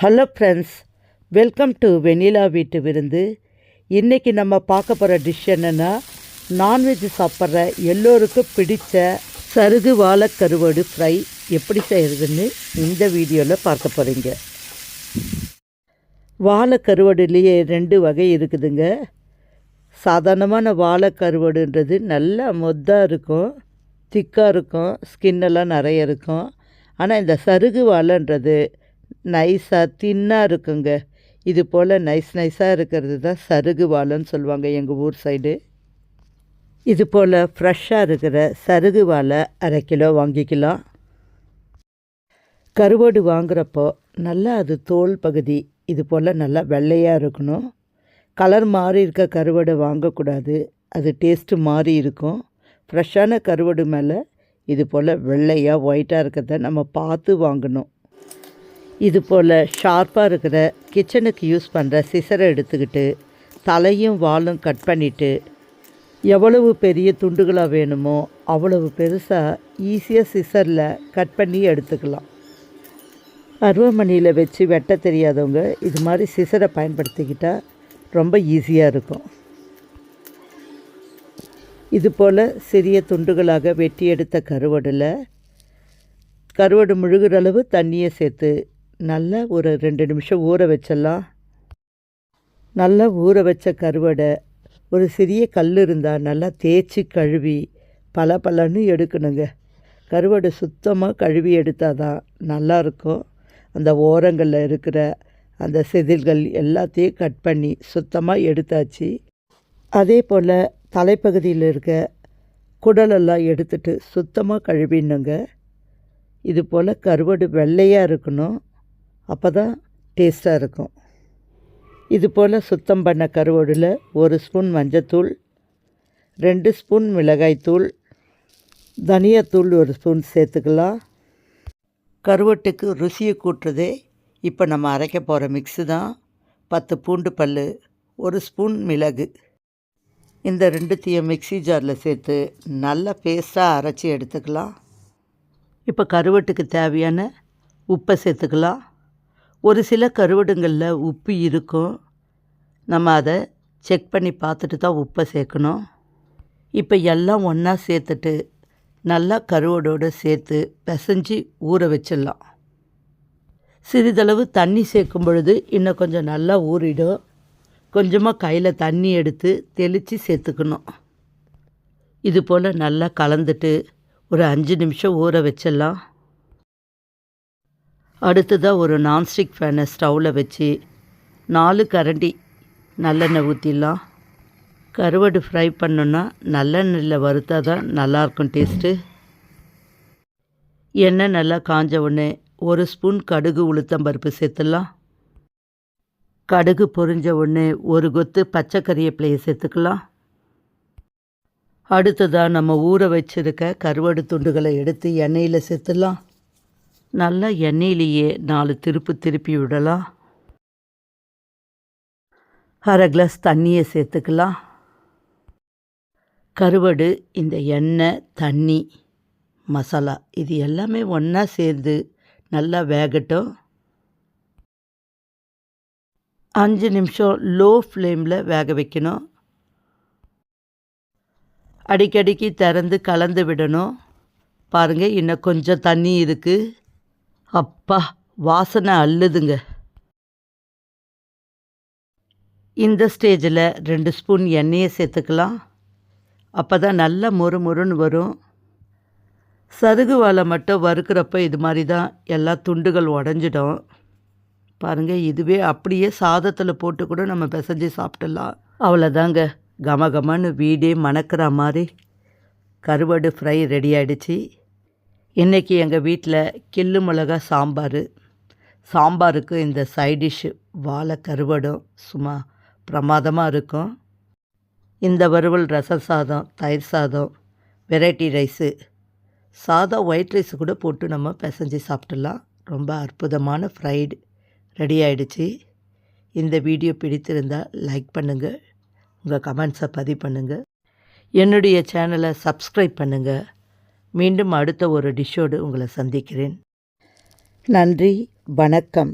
Hello friends welcome to Vennila வீட்டு விருந்து. இன்றைக்கி நம்ம பார்க்க போகிற டிஷ் என்னென்னா நான்வெஜ் சாப்பிட்ற எல்லோருக்கும் பிடித்த சருகு வாழை கருவாடு ஃப்ரை எப்படி செய்கிறதுன்னு இந்த வீடியோவில் பார்க்க போகிறீங்க வாழை கருவாடுலேயே ரெண்டு வகை இருக்குதுங்க. சாதாரணமான வாழை கருவாடுன்றது நல்லா மொத்தாக இருக்கும் திக்காக இருக்கும் ஸ்கின்னெல்லாம் நிறைய இருக்கும். ஆனால் இந்த சருகு வாழைன்றது நைஸாக தின்னாக இருக்குங்க. இது போல் நைஸ் நைஸாக இருக்கிறது தான் சருகு வாழைன்னு சொல்லுவாங்க எங்கள் ஊர் சைடு. இது போல் ஃப்ரெஷ்ஷாக இருக்கிற சருகு வாழை அரை கிலோ வாங்கிக்கலாம். கருவாடு வாங்குறப்போ நல்லா அது தோல் பகுதி இது போல் நல்லா வெள்ளையாக இருக்கணும். கலர் மாறி இருக்க கருவாடை வாங்கக்கூடாது. அது டேஸ்ட்டு மாறி இருக்கும். ஃப்ரெஷ்ஷான கருவாடு மேலே இது போல் வெள்ளையாக ஒயிட்டாக இருக்கிறத நம்ம பார்த்து வாங்கணும். இது போல் ஷார்ப்பாக இருக்கிற கிச்சனுக்கு யூஸ் பண்ணுற சிசரை எடுத்துக்கிட்டு தலையும் வாலும் கட் பண்ணிவிட்டு எவ்வளவு பெரிய துண்டுகளாக வேணுமோ அவ்வளவு பெருசாக ஈஸியாக சிசரில் கட் பண்ணி எடுத்துக்கலாம். அருவமணியில் வச்சு வெட்ட தெரியாதவங்க இது மாதிரி சிசரை பயன்படுத்திக்கிட்டால் ரொம்ப ஈஸியாக இருக்கும். இது போல் சிறிய துண்டுகளாக வெட்டி எடுத்த கருவடில் கருவடு முழுகிற அளவு தண்ணியை சேர்த்து நல்லா ஒரு ரெண்டு நிமிஷம் ஊற வச்சிடலாம். நல்லா ஊற வச்ச கருவடை ஒரு சிறிய கல் இருந்தால் நல்லா தேய்ச்சி கழுவி பல பலன்னு எடுக்கணுங்க. கருவடை சுத்தமாக கழுவி எடுத்தால் தான் நல்லாயிருக்கும் அந்த ஓரங்களில் இருக்கிற அந்த செதில்கள் எல்லாத்தையும் கட் பண்ணி சுத்தமாக எடுத்தாச்சு. அதே போல் தலைப்பகுதியில் இருக்க குடலெல்லாம் எடுத்துட்டு சுத்தமாக கழுவிடணுங்க. இது போல் கருவாடு வெள்ளையாக இருக்கணும். அப்போ தான் டேஸ்ட்டாக இருக்கும். இது போல் சுத்தம் பண்ண கருவடியில் ஒரு ஸ்பூன் மஞ்சத்தூள் ரெண்டு ஸ்பூன் மிளகாய்த்தூள் தனியாத்தூள் ஒரு ஸ்பூன் சேர்த்துக்கலாம். கருவாட்டுக்கு ருசியை கூட்டுறதே இப்போ நம்ம அரைக்க போகிற மிக்ஸு தான். பத்து பூண்டு பல் ஒரு ஸ்பூன் மிளகு. இந்த ரெண்டுத்தையும் மிக்ஸி ஜாரில் சேர்த்து நல்லா பேஸ்ட்டாக அரைச்சி எடுத்துக்கலாம். இப்போ கருவாட்டுக்கு தேவையான உப்பை சேர்த்துக்கலாம். ஒரு சில கருவடுங்களில் உப்பு இருக்கும். நம்ம அதை செக் பண்ணி பார்த்துட்டு தான் உப்பை சேர்க்கணும். இப்போ எல்லாம் ஒன்றா சேர்த்துட்டு நல்லா கருவடோடு சேர்த்து பிசைஞ்சு ஊற வச்சிடலாம். சிறிதளவு தண்ணி சேர்க்கும் பொழுது இன்னும் கொஞ்சம் நல்லா ஊறிடும். கொஞ்சமாக கையில் தண்ணி எடுத்து தெளித்து சேர்த்துக்கணும். இது போல் நல்லா கலந்துட்டு ஒரு அஞ்சு நிமிஷம் ஊற வச்சிடலாம். அடுத்ததாக ஒரு நான்ஸ்டிக் ஃபேனை ஸ்டவ்வில் வச்சு நாலு கரண்டி நல்லெண்ணெய் ஊற்றிடலாம் கருவாடு ஃப்ரை பண்ணோன்னா நல்லெண்ணெயில் வறுத்தா தான் நல்லாயிருக்கும் டேஸ்ட்டு எண்ணெய் நல்லா காஞ்ச உடனே ஒரு ஸ்பூன் கடுகு உளுத்தம்பருப்பு சேர்த்துடலாம். கடுகு பொரிஞ்ச உடனே ஒரு கொத்து பச்சை கறிவேப்பிலையை சேர்த்துக்கலாம். அடுத்ததாக நம்ம ஊற வச்சுருக்க கருவாடு துண்டுகளை எடுத்து எண்ணெயில் சேர்த்துடலாம். நல்லா எண்ணெயிலேயே நாலு திருப்பு திருப்பி விடலாம். அரை கிளாஸ் தண்ணியை சேர்த்துக்கலாம். கருவாடு இந்த எண்ணெய் தண்ணி மசாலா இது எல்லாமே ஒன்றா சேர்ந்து நல்லா வேகட்டும். அஞ்சு நிமிஷம் லோ ஃப்ளேமில் வேக வைக்கணும். அடிக்கடிக்கு திறந்து கலந்து விடணும். பாருங்கள் இன்னும் கொஞ்சம் தண்ணி இருக்குது அப்பா வாசனை அள்ளுதுங்க. இந்த ஸ்டேஜில் ரெண்டு ஸ்பூன் எண்ணெயை சேர்த்துக்கலாம். அப்போ தான் நல்லா மொறு மொறுன்னு வரும். சருகு வாழை மட்டும் வறுக்கிறப்ப இது மாதிரி தான் எல்லா துண்டுகள் உடஞ்சிடும். பாருங்கள் இதுவே அப்படியே சாதத்தில் போட்டு கூட நம்ம பிசைஞ்சு சாப்பிட்டுடலாம். அவ்வளோதாங்க கம கமன்னு வீடே மணக்கிற மாதிரி கருவாடு ஃப்ரை ரெடி ஆகிடுச்சி இன்றைக்கி எங்கள் வீட்டில் கில்லு மிளகா சாம்பார். சாம்பாருக்கு இந்த சைடிஷ்ஷு வாழை கருவடும் சும்மா பிரமாதமாக இருக்கும். இந்த வறுவல் ரசம் சாதம் தயிர் சாதம் வெரைட்டி ரைஸு சாதம் ஒயிட் ரைஸ் கூட போட்டு நம்ம பிசைஞ்சு சாப்பிட்டுலாம் ரொம்ப அற்புதமான ஃப்ரைடு ரெடி ஆகிடுச்சு இந்த வீடியோ பிடித்திருந்தால் லைக் பண்ணுங்கள் உங்கள் கமெண்ட்ஸை பதிவு பண்ணுங்கள் என்னுடைய சேனலை சப்ஸ்கிரைப் பண்ணுங்கள் மீண்டும் அடுத்த ஒரு டிஷ்ஷோடு உங்களை சந்திக்கிறேன். நன்றி வணக்கம்.